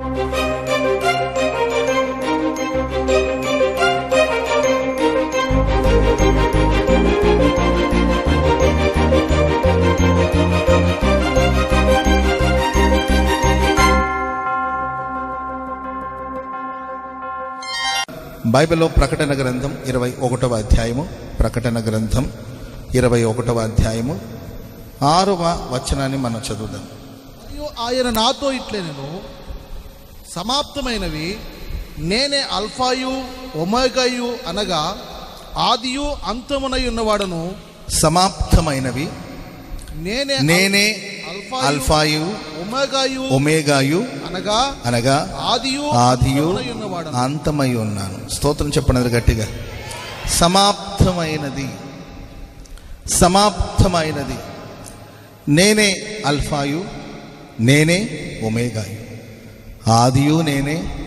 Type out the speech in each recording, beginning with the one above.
బైబిల్లో ప్రకటన గ్రంథం ఇరవై ఒకటవ అధ్యాయము. ప్రకటన గ్రంథం ఇరవై ఒకటవ అధ్యాయము. ఆరవ వచనాన్ని మనం చదువుదాం. మరియు ఆయన నాతో ఇట్లే నేను సమాప్తమైనవి. నేనే అల్ఫాయు ఒమేగాయు అనగా ఆదియు అంతమునై ఉన్నవాడను. సమాప్తమైనవి. నేనే నేనే అల్ఫాయు, ఒమేగాయు ఒమేగాయు అనగా అనగా ఆదియు ఆదియు అంతమై ఉన్నాను. స్తోత్రం చెప్పనది గట్టిగా. సమాప్తమైనది. సమాప్తమైనది. నేనే అల్ఫాయు నేనే ఒమేగాయు. ఆదియు నేనే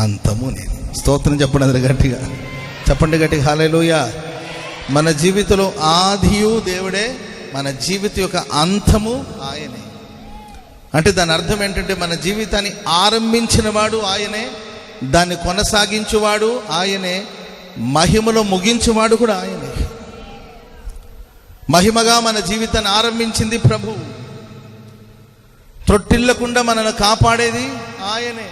అంతము నేనే. స్తోత్రం చెప్పండి గట్టిగా. చెప్పండి గట్టిగా హాలేలుయ మన జీవితంలో ఆదియు దేవుడే మన జీవిత యొక్క అంతము ఆయనే. అంటే దాని అర్థం ఏంటంటే మన జీవితాన్ని ఆరంభించిన వాడు ఆయనే దాన్ని కొనసాగించువాడు ఆయనే మహిమలో ముగించువాడు కూడా ఆయనే. మహిమగా మన జీవితాన్ని ఆరంభించింది ప్రభు. త్రొట్టిల్లకుండా మనల్ని కాపాడేది ఆయనే.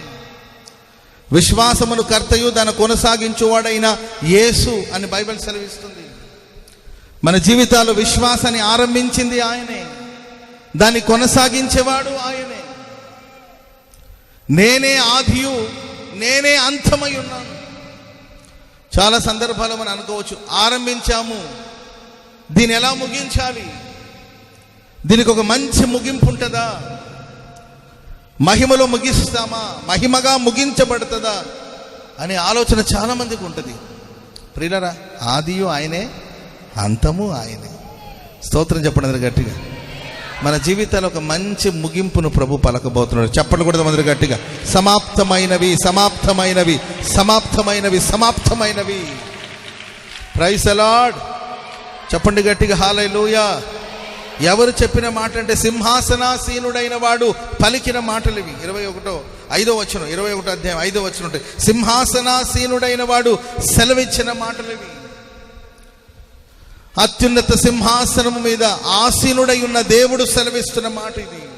విశ్వాసమును కర్తయు దాన్ని కొనసాగించువాడైన యేసు అని బైబిల్ సెలవిస్తుంది. మన జీవితాలు విశ్వాసాన్ని ఆరంభించింది ఆయనే. దాన్ని కొనసాగించేవాడు ఆయనే. నేనే ఆదియు నేనే అంతమై ఉన్నాను చాలా సందర్భాలు మనం అనుకోవచ్చు ఆరంభించాము. దీన్ని ఎలా ముగించాలి? దీనికి ఒక మంచి ముగింపు ఉంటుందా? మహిమలో ముగిస్తామా? మహిమగా ముగించబడుతుందా? అనే ఆలోచన చాలా మందికి ఉంటుంది. ప్రియులరా ఆదియు ఆయనే అంతము ఆయనే. స్తోత్రం చెప్పండి గట్టిగా. మన జీవితాలు ఒక మంచి ముగింపును ప్రభు పలకబోతున్నాడు. చెప్పండి కూడా మంది గట్టిగా. సమాప్తమైనవి సమాప్తమైనవి సమాప్తమైనవి సమాప్తమైనవి. ప్రైస్ అలాడ్ చెప్పండి గట్టిగా. హాలూయా ఎవరు చెప్పిన మాట అంటే సింహాసనాసీనుడైన వాడు పలికిన మాటలు ఇవి. ఇరవై ఒకటో ఐదో వచనం ఇరవై ఒకటో అధ్యాయం ఐదో వచనం ఉంటాయి. సింహాసనాసీనుడైన వాడు సెలవిచ్చిన మాటలు ఇవి. అత్యున్నత సింహాసనము మీద ఆసీనుడై ఉన్న దేవుడు సెలవిస్తున్న మాట ఇది.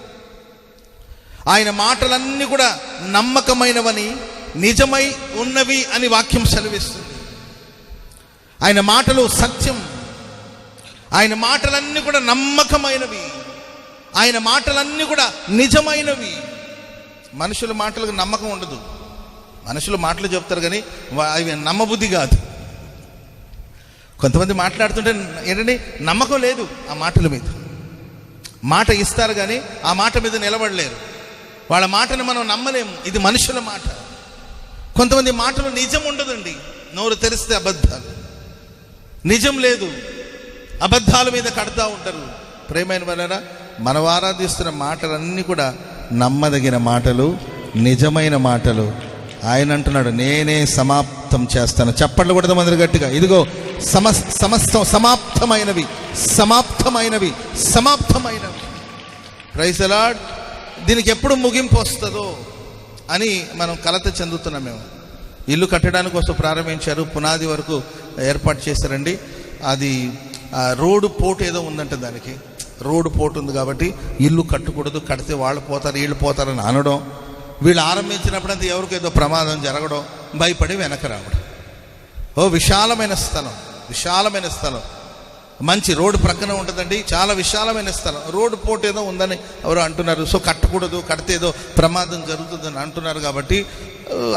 ఆయన మాటలన్నీ కూడా నమ్మకమైనవని నిజమై ఉన్నవి అని వాక్యం సెలవిస్తుంది. ఆయన మాటలు సత్యం. ఆయన మాటలన్నీ కూడా నమ్మకమైనవి. ఆయన మాటలన్నీ కూడా నిజమైనవి. మనుషుల మాటలకు నమ్మకం ఉండదు. మనుషులు మాటలు చెప్తారు కానీ అవి నమ్మబుద్ధి కాదు. కొంతమంది మాట్లాడుతుంటే ఏంటంటే నమ్మకం లేదు ఆ మాటల మీద. మాట ఇస్తారు కానీ ఆ మాట మీద నిలబడలేరు. వాళ్ళ మాటను మనం నమ్మలేము. ఇది మనుషుల మాట. కొంతమంది మాటలు నిజం ఉండదండి. నోరు తెరిస్తే అబద్ధాలు. నిజం లేదు. అబద్ధాల మీద కడతా ఉంటారు. ప్రేమైన వలన మనం ఆరాధిస్తున్న మాటలన్నీ కూడా నమ్మదగిన మాటలు నిజమైన మాటలు. ఆయన అంటున్నాడు నేనే సమాప్తం చేస్తాను. చప్పట్లు కూడా మంది గట్టిగా. ఇదిగో సమ సమస్తం సమాప్తమైనవి. సమాప్తమైనవి. సమాప్తమైనవి. రైసలాడ్ దీనికి ఎప్పుడు ముగింపు వస్తుందో అని మనం కలత చెందుతున్నాం మేము. ఇల్లు కట్టడానికి కోసం ప్రారంభించారు. పునాది వరకు ఏర్పాటు చేశారండి. అది రోడ్డు పోటు ఏదో ఉందంట దానికి. రోడ్డు పోటు ఉంది కాబట్టి ఇల్లు కట్టకూడదు కడితే వాళ్ళు పోతారు వీళ్ళు పోతారని అనడం. వీళ్ళు ఆరంభించినప్పుడంతా ఎవరికి ఏదో ప్రమాదం జరగడం భయపడి వెనక రావడం. ఓ విశాలమైన స్థలం విశాలమైన స్థలం. మంచి రోడ్డు ప్రక్కన ఉంటుందండి చాలా విశాలమైన స్థలం. రోడ్డు పోటు ఏదో ఉందని ఎవరు అంటున్నారు. సో కట్టకూడదు కడితే ఏదో ప్రమాదం జరుగుతుందని అంటున్నారు కాబట్టి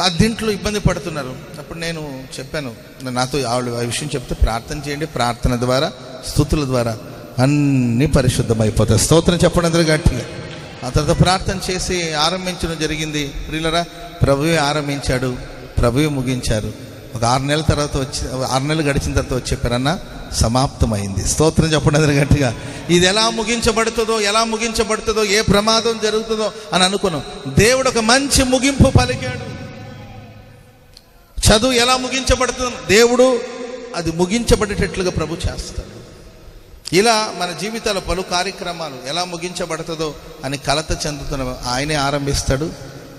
ఆ, దీంట్లో ఇబ్బంది పడుతున్నారు. అప్పుడు నేను చెప్పాను నాతో ఆవిడ ఆ విషయం చెప్తే ప్రార్థన చేయండి ప్రార్థన ద్వారా స్థుతుల ద్వారా అన్నీ పరిశుద్ధమైపోతాయి. స్తోత్రం చెప్పడం అందరూ గట్టిగా. ఆ తర్వాత ప్రార్థన చేసి ఆరంభించడం జరిగింది. ప్రియులరా ప్రభువే ఆరంభించాడు ప్రభువే ముగించారు. ఒక ఆరు నెలల తర్వాత వచ్చి ఆరు నెలలు గడిచిన తర్వాత వచ్చి చెప్పారన్న సమాప్తమైంది. స్తోత్రం చెప్పడం గట్టిగా. ఇది ఎలా ముగించబడుతుందో ఎలా ముగించబడుతుందో ఏ ప్రమాదం జరుగుతుందో అని అనుకున్నాం. దేవుడు ఒక మంచి ముగింపు పలికాడు. చదువు ఎలా ముగించబడుతుంది దేవుడు అది ముగించబడేటట్లుగా ప్రభు చేస్తాడు. ఇలా మన జీవితాల పలు కార్యక్రమాలు ఎలా ముగించబడుతుందో అని కలత చెందుతున్న ఆయనే ఆరంభిస్తాడు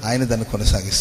ఆయన దాన్ని కొనసాగిస్తాడు.